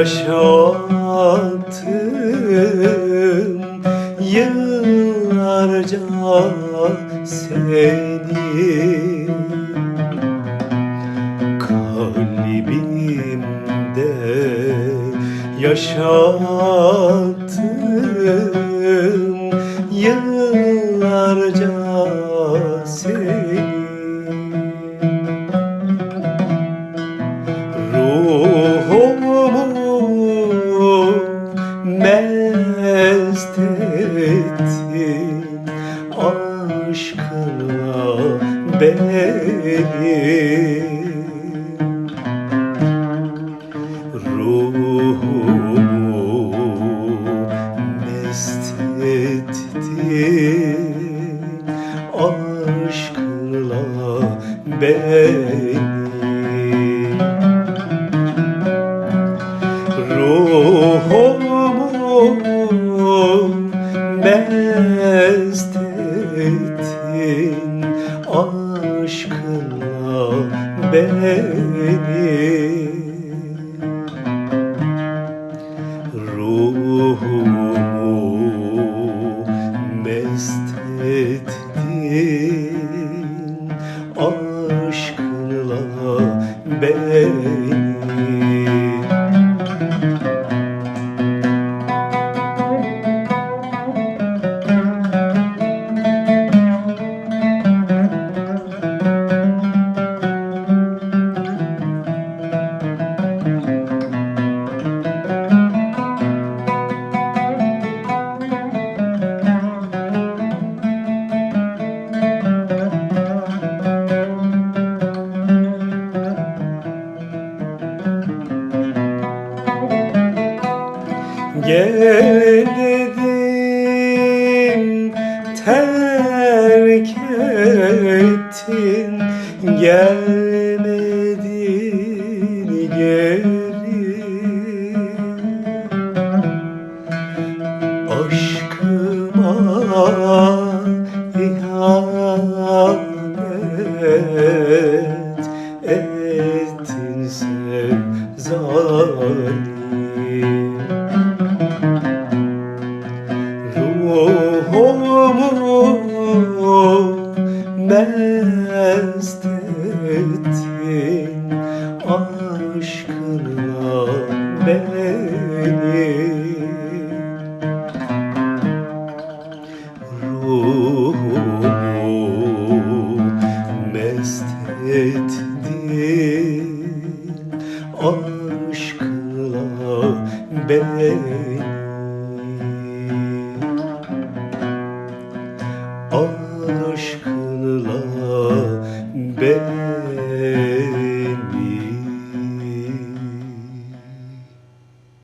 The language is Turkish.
yaşattım. Yıllarca seni kalbimde yaşattım. Yıllarca aşkına beni Ruhumu mest ettin aşkına beni ettin aşkınla beni. Ruhumu mest ettin aşkınla beni Gel dedim terk ettin. Aşkınla beni Ruhumu mest ettin. Aşkınla beni